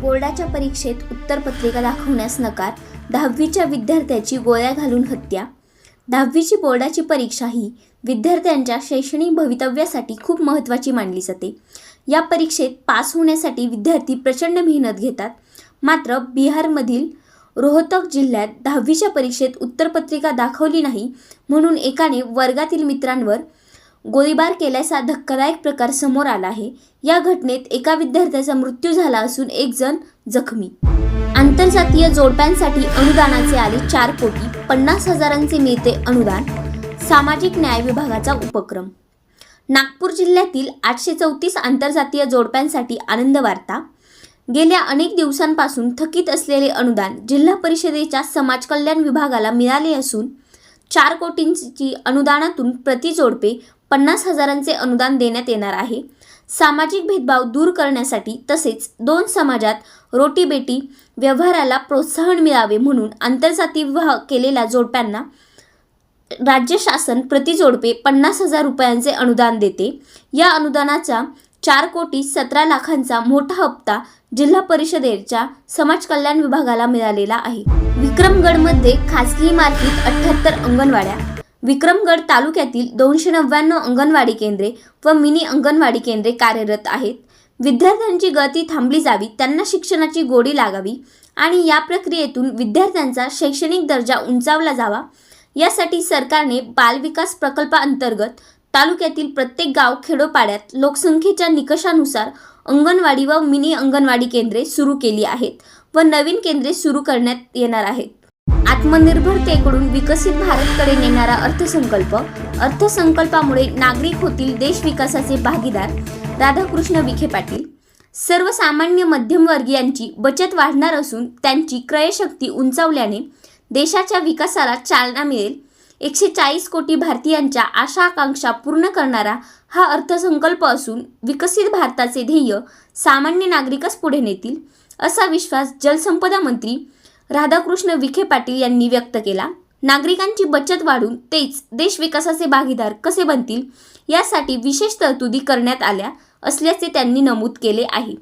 बोर्डाच्या परीक्षेत उत्तरपत्रिका दाखवण्यास नकार दहावीच्या विद्यार्थ्याची गोळ्या घालून हत्या. दहावीची बोर्डाची परीक्षा ही विद्यार्थ्यांच्या शैक्षणिक भवितव्यासाठी खूप महत्त्वाची मानली जाते. या परीक्षेत पास होण्यासाठी विद्यार्थी प्रचंड मेहनत घेतात. मात्र बिहारमधील रोहतक जिल्ह्यात दहावीच्या परीक्षेत उत्तरपत्रिका दाखवली नाही म्हणून एकाने वर्गातील मित्रांवर गोळीबार केल्याचा धक्कादायक प्रकार समोर आला आहे. या घटनेत एका विद्यार्थ्याचा मृत्यू झाला असून एक जण जखमी. आंतरजातीय जोडप्यांसाठी अनुदानाचे आले चार कोटी पन्नास हजारांचे मिळते अनुदान. सामाजिक न्याय विभागाचा उपक्रम. नागपूर जिल्ह्यातील आठशे चौतीस आंतरजातीय जोडप्यांसाठी आनंद वार्ता. गेल्या अनेक दिवसांपासून थकीत असलेले अनुदान जिल्हा परिषदेच्या समाज कल्याण विभागाला मिळाले असून चार कोटींची अनुदानातून प्रति जोडपे पन्नास हजारांचे अनुदान देण्यात येणार आहे. सामाजिक भेदभाव दूर करण्यासाठी तसेच दोन समाजात रोटीबेटी व्यवहाराला प्रोत्साहन मिळावे म्हणून आंतरजाती विवाह केलेल्या जोडप्यांना राज्य शासन प्रति जोडपे पन्नास हजार रुपयांचे अनुदान देते. या अनुदानाचा चार कोटी सतरा लाखांचा मोठा हप्ता जिल्हा परिषदेच्या समाज कल्याण विभागाला मिळालेला आहे. विक्रमगडमध्ये खासगी इमारतीत अठ्ठ्याहत्तर अंगणवाड्या विक्रमगड तालुक्यातील दोनशे नव्याण्णव अंगणवाडी केंद्रे व मिनी अंगणवाडी केंद्रे कार्यरत आहेत. विद्यार्थ्यांची गती थांबली जावी त्यांना शिक्षणाची गोडी लागावी आणि या प्रक्रियेतून विद्यार्थ्यांचा शैक्षणिक दर्जा उंचावला जावा. यासाठी सरकारने बालविकास प्रकल्पाअंतर्गत तालुक्यातील प्रत्येक गाव खेडोपाड्यात लोकसंख्येच्या निकषानुसार अंगणवाडी व मिनी अंगणवाडी केंद्रे सुरू केली आहेत व नवीन केंद्रे सुरू करण्यात येणार आहेत. आत्मनिर्भरतेकडून विकसित भारतकडे नेणारा अर्थसंकल्प अर्थसंकल्पामुळे नागरिक होतील देश विकासाचे भागीदार. राधाकृष्ण विखे पाटील. सर्वसामान्य मध्यमवर्गीयांची बचत वाढणार असून त्यांची क्रयशक्ती उंचावल्याने देशाच्या विकासाला चालना मिळेल. एकशे चाळीस कोटी भारतीयांच्या आशा आकांक्षा पूर्ण करणारा हा अर्थसंकल्प असून विकसित भारताचे ध्येय सामान्य नागरिकच पुढे नेतील असा विश्वास जलसंपदा मंत्री राधाकृष्ण विखे पाटील यांनी व्यक्त केला. नागरिकांची बचत वाढून तेच देश विकासाचे भागीदार कसे बनतील यासाठी विशेष तरतुदी करण्यात आल्या असल्याचे त्यांनी नमूद केले आहे.